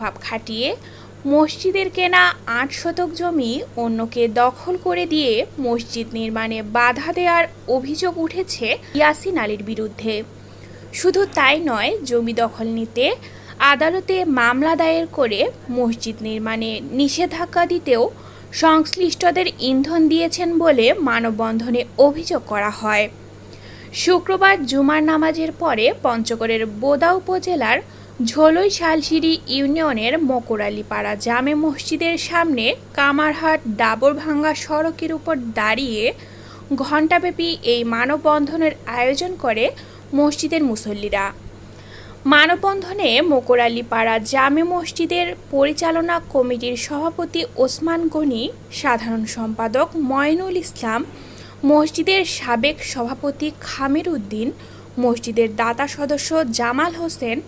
ভাব খাটিয়ে মসজিদের কেনা আট শতক জমি অন্যকে দখল করে দিয়ে মসজিদ নির্মাণে বাধা দেওয়ার অভিযোগ উঠেছে ইয়াসিন আলীর বিরুদ্ধে। শুধু তাই নয়, জমি দখল নিতে আদালতে মামলা দায়ের করে মসজিদ নির্মাণে নিষেধাজ্ঞা দিতেও সংশ্লিষ্টদের ইন্ধন দিয়েছেন বলে মানববন্ধনে অভিযোগ করা হয়। শুক্রবার জুমার নামাজের পরে পঞ্চগড়ের বোদা উপজেলার ঝোলই শালসিরি ইউনিয়নের মকরালিপাড়া জামে মসজিদের সামনে কামারহাট ডাবরভাঙ্গা সড়কের উপর দাঁড়িয়ে ঘণ্টাব্যাপী এই মানববন্ধনের আয়োজন করে মসজিদের মুসল্লিরা। মানববন্ধনে মোকরালিপাড়া জামে মসজিদের পরিচালনা কমিটির সভাপতি ওসমান গনি, সাধারণ সম্পাদক ময়নুল ইসলাম, মসজিদের সাবেক সভাপতি খামির উদ্দিন, মসজিদের দাতা সদস্য জামাল হোসেন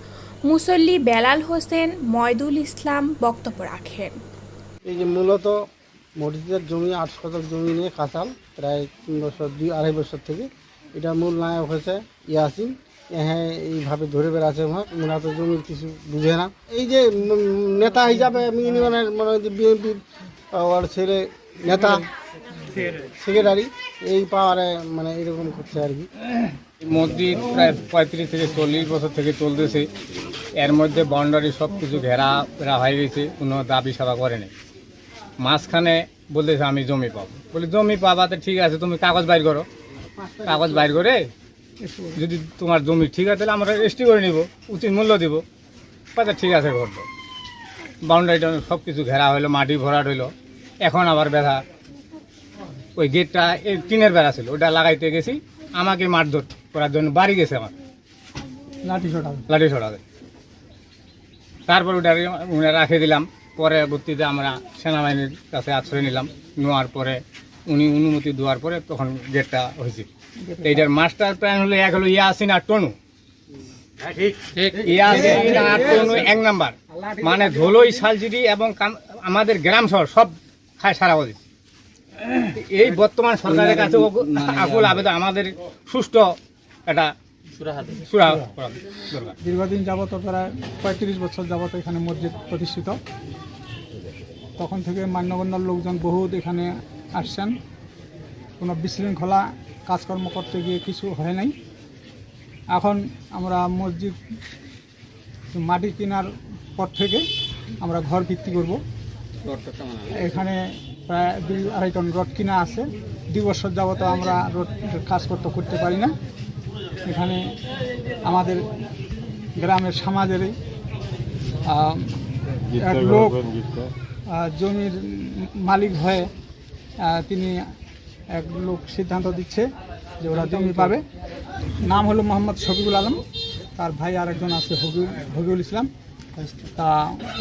মুসল্লি বেলাল হোসেন ময়দুল ইসলাম বক্তব্য রাখেন। এই যে মূলত মসজিদের জমি আট শতক জমি নিয়ে কাঁচাল প্রায় তিন বছর দুই আড়াই বছর থেকে এটা মূল নায়ক হয়েছে ইয়াসিন। হ্যাঁ এইভাবে ধরে বেড়াচ্ছে ওরা তো জমির কিছু বুঝে না। এই যে নেতা হিসাবে ইউনিয়নের মনে হয় যে বিএনপির ওর ছেলে নেতা সেক্রেটারি। এই পাওয়ারে মানে এরকম করছে আর কি। মসজিদ প্রায় পঁয়ত্রিশ থেকে চল্লিশ বছর থেকে চলতেছে। এর মধ্যে বাউন্ডারি সব কিছু ঘেরা ফেরা হয়ে গেছে, কোনো দাবি সভা করেনি মাঝখানে বলতেছে, আমি জমি পাবো। বলি, জমি পাবাতে ঠিক আছে, তুমি কাগজ বাইর করো। কাগজ বাইর করে, যদি তোমার জমি ঠিক আছে, তাহলে আমরা রেজিস্ট্রি করে নিব, উচিত মূল্য দিব। আচ্ছা ঠিক আছে, করব। বাউন্ডারিটা সব কিছু ঘেরা হইল, মাটি ভরাট হইল। এখন আবার বেড়া ওই গেটটা টিনের বেড়া ছিল ওটা লাগাইতে গেছি। আমাকে মারধর করার জন্য বাড়ি গেছে আমার। লাঠি ছড়া লাঠি ছড়াবে তারপর ওটা উনি রাখে দিলাম। পরবর্তীতে আমরা সেনাবাহিনীর কাছে আশ্রয় নিলাম। নেওয়ার পরে উনি অনুমতি দেওয়ার পরে তখন গেটটা হয়েছে। এইটার মাস্টার প্ল্যান হলো এক হলো ইয়াসিন আর টনু। ইয়াসিন আর টনু এক নাম্বার। মানে ধুলোই শালচিটি এবং আমাদের গ্রাম শহর সব খায় সারা বলি এই বর্তমান সরকারের কাছে আকুল আবেদন আমাদের সুষ্ঠু একটা দরকার দীর্ঘদিন যাবত প্রায় পঁয়ত্রিশ বছর যাবত এখানে মসজিদ প্রতিষ্ঠিত। তখন থেকে মান্যগণ্য লোকজন বহুত এখানে আসছেন। কোনো বিশৃঙ্খলা কাজকর্ম করতে গিয়ে কিছু হয় নাই। এখন আমরা মসজিদ মাটি কেনার পর থেকে আমরা ঘর ভিত্তি করব। এখানে প্রায় দুই আড়াই টন রড কিনা আছে। দুই বছর যাবত আমরা রোড কাজ করতে করতে পারি না। এখানে আমাদের গ্রামের সমাজেরই এক লোক জমির মালিক হয়ে তিনি এক লোক সিদ্ধান্ত দিচ্ছে যে ওরা জমি পাবে। নাম হলো মোহাম্মদ শফিকুল আলম তার ভাই আরেকজন আছে হবিউল হবিউল ইসলাম। তা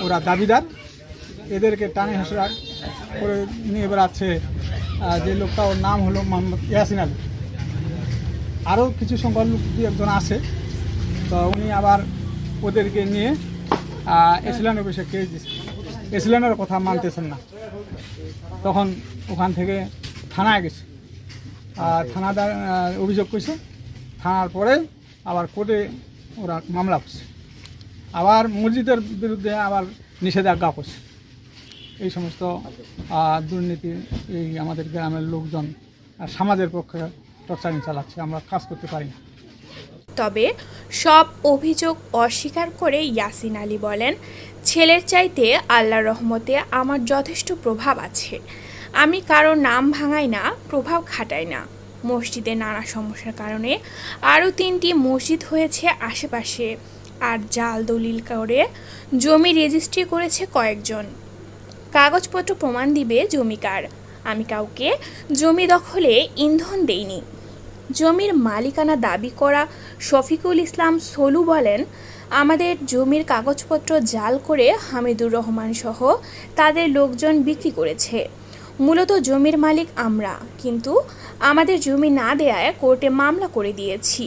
ওরা দাবিদার। এদেরকে টানে হাসরা করে নিয়ে বেড়াচ্ছে যে লোকটা ওর নাম হলো মোহাম্মদ ইয়াসিন আলী। আরও কিছু সংখ্যক লোক দু একজন আছে। তো উনি আবার ওদেরকে নিয়ে এসিলেন অফিসে। কেস দিচ্ছে এসিলেনের কথা মানতেছেন না। তখন ওখান থেকে থানায় গেছে। আর থানাদার অভিযোগ করছে। থানার পরে আবার কোর্টে ওরা মামলা করছে। আবার মসজিদের বিরুদ্ধে আবার নিষেধাজ্ঞা করছে। এই সমস্ত দুর্নীতি এই আমাদের গ্রামের লোকজন সমাজের পক্ষে টর্চারিং চালাচ্ছে, আমরা কাজ করতে পারি না। তবে সব অভিযোগ অস্বীকার করে ইয়াসিন আলী বলেন, ছেলের চাইতে আল্লাহর রহমতে আমার যথেষ্ট প্রভাব আছে। আমি কারও নাম ভাঙাই না, প্রভাব খাটাই না। মসজিদে নানা সমস্যার কারণে আরও তিনটি মসজিদ হয়েছে আশেপাশে। আর জাল দলিল করে জমি রেজিস্ট্রি করেছে কয়েকজন। কাগজপত্র প্রমাণ দিবে জমিকার। আমি কাউকে জমি দখলে ইন্ধন দেইনি। জমির মালিকানা দাবি করা শফিকুল ইসলাম সলু বলেন, আমাদের জমির কাগজপত্র জাল করে হামিদুর রহমান সহ তাদের লোকজন বিক্রি করেছে। মূলত জমির মালিক আমরা, কিন্তু আমাদের জমি না দেয়ায় কোর্টে মামলা করে দিয়েছি।